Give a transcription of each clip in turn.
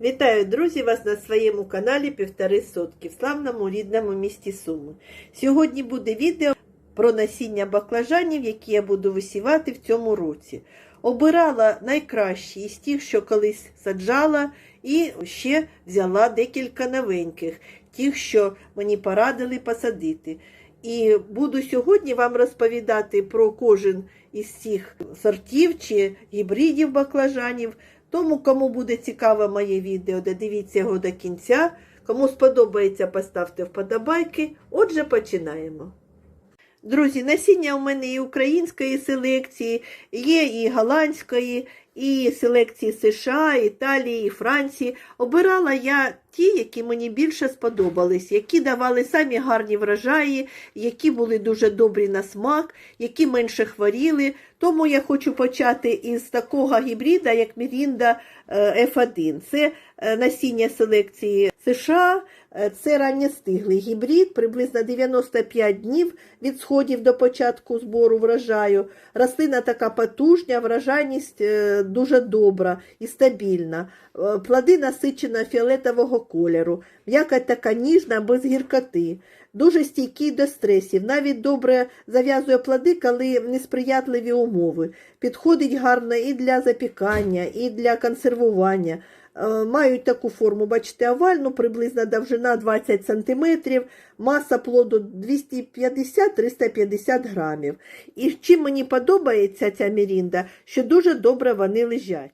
Вітаю, друзі, вас на своєму каналі Півтори сотки в славному рідному місті Суми. Сьогодні буде відео про насіння баклажанів, які я буду висівати в цьому році. Обирала найкращі із тих, що колись саджала, і ще взяла декілька новеньких, тих, що мені порадили посадити. І буду сьогодні вам розповідати про кожен із цих сортів чи гібридів баклажанів. Тому, кому буде цікаве моє відео, додивіться його до кінця. Кому сподобається, поставте вподобайки. Отже, починаємо. Друзі, насіння у мене і української селекції, є і голландської, і селекції США, Італії, і Франції. Обирала я ті, які мені більше сподобались, які давали самі гарні врожаї, які були дуже добрі на смак, які менше хворіли. Тому я хочу почати із такого гібрида, як Мірінда е, F1. Це е, насіння селекції США. Е, Це ранньостиглий гібрид, приблизно 95 днів від сходів до початку збору врожаю. Рослина така потужня, врожайність е, дуже добра і стабільна. Е, Плоди насичено фіолетового кольору, м'якоть така ніжна, без гіркоти. Дуже стійкий до стресів, навіть добре зав'язує плоди, коли несприятливі умови. Підходить гарно і для запікання, і для консервування. Е, Мають таку форму, бачите, овальну, приблизно довжина 20 см, маса плоду 250-350 грамів. І чим мені подобається ця мірінда, що дуже добре вони лежать.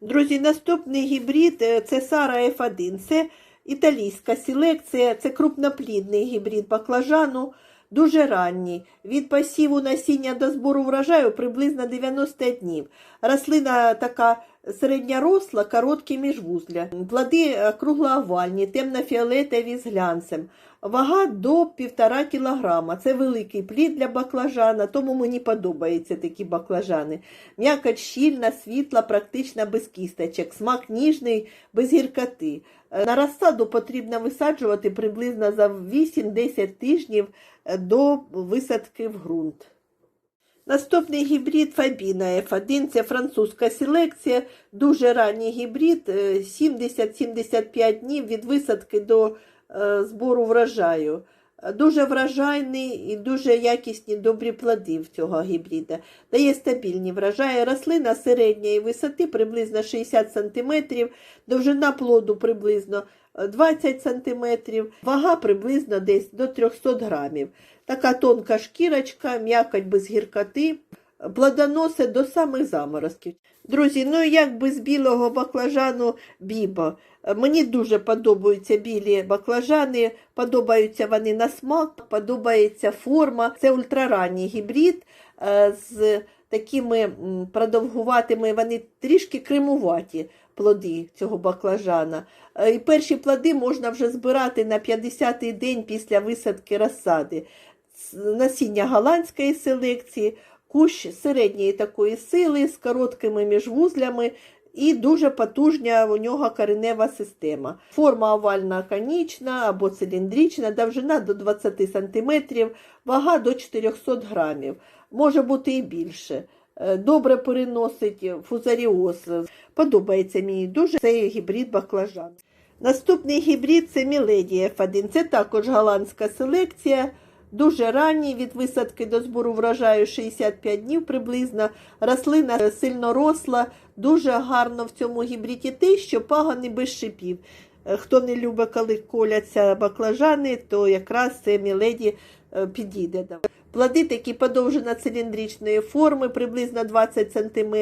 Друзі, наступний гібрид е, це Сара F1. Це італійська селекція, це крупноплідний гібрид баклажану, дуже ранній. Від посіву насіння до збору врожаю приблизно 90 днів. Рослина така середньоросла, короткі міжвузля. Плоди круглоовальні, темно-фіолетові з глянцем. Вага до 1,5 кг. Це великий плід для баклажана, тому мені подобаються такі баклажани. М'якоть щільна, світла, практично без кісточок, смак ніжний, без гіркоти. На розсаду потрібно висаджувати приблизно за 8-10 тижнів до висадки в ґрунт. Наступний гібрид Фабіна F1 це французька селекція, дуже ранній гібрид, е, 70-75 днів від висадки до е, збору врожаю. Е, Дуже вражайні і дуже якісні добрі плоди в цього гібрида. Дає стабільні врожаї. Рослина середньої висоти приблизно 60 см, довжина плоду приблизно е, 20 см, вага приблизно десь до 300 грамів. Така тонка шкірочка, м'якоть без гіркоти, плодоносить до самих заморозків. Друзі, ну як без білого баклажану біба. Мені дуже подобаються білі баклажани, подобаються вони на смак, подобається форма. Це ультраранній гібрид е, з такими продовгуватими, вони трішки кремуваті плоди цього баклажана. Е, І перші плоди можна вже збирати на 50-й день після висадки розсади. Насіння голландської селекції, кущ середньої такої сили з короткими міжвузлями і дуже потужня у нього коренева система. Форма овальна конічна або циліндрична, довжина до 20 см, вага до 400 грамів, може бути і більше. Е, Добре переносить фузаріоз. Подобається мені дуже цей гібрид баклажан. Наступний гібрид це Міледі F1. Це також голландська селекція. Дуже ранній від висадки до збору врожаю 65 днів приблизно. Рослина сильно росла, дуже гарно в цьому гібриді те, що пагони без шипів. Е, Хто не любить, коли коляться баклажани, то якраз це міледі е, підійде. Плоди такі подовжено-циліндричної форми, приблизно 20 см.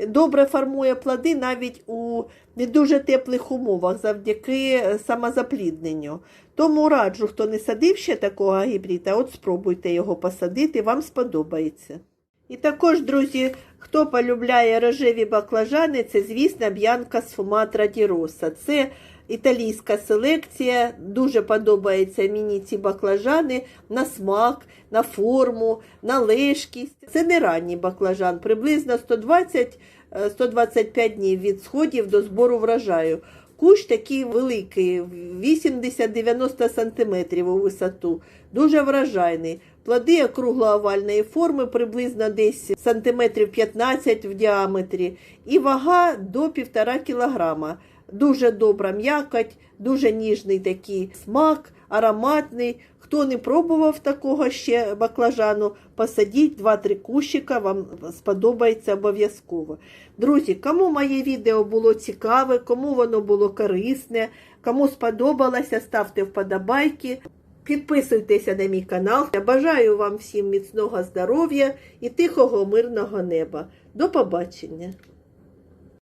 Добре формує плоди навіть у не дуже теплих умовах завдяки е, самозаплідненню. Тому раджу, хто не садив ще такого гібрида, от спробуйте його посадити, вам сподобається. І також, друзі, хто полюбляє рожеві баклажани, це, звісно, б'янка з фумат діроса. Це італійська селекція. Дуже подобаються мені ці баклажани на смак, на форму, на лежкість. Це не ранній баклажан, приблизно 120-125 днів від сходів до збору врожаю. Кущ такий великий, 80-90 см у висоту, дуже вражайний. Плоди округло-овальної форми, приблизно десь сантиметрів 15 в діаметрі, і вага до 1,5 кілограма. Дуже добра м'якоть, дуже ніжний такий смак, ароматний. Хто не пробував такого ще баклажану, посадіть 2-3 кущика, вам сподобається обов'язково. Друзі, кому моє відео було цікаве, кому воно було корисне, кому сподобалося, ставте вподобайки. Підписуйтеся на мій канал. Я бажаю вам всім міцного здоров'я і тихого мирного неба. До побачення!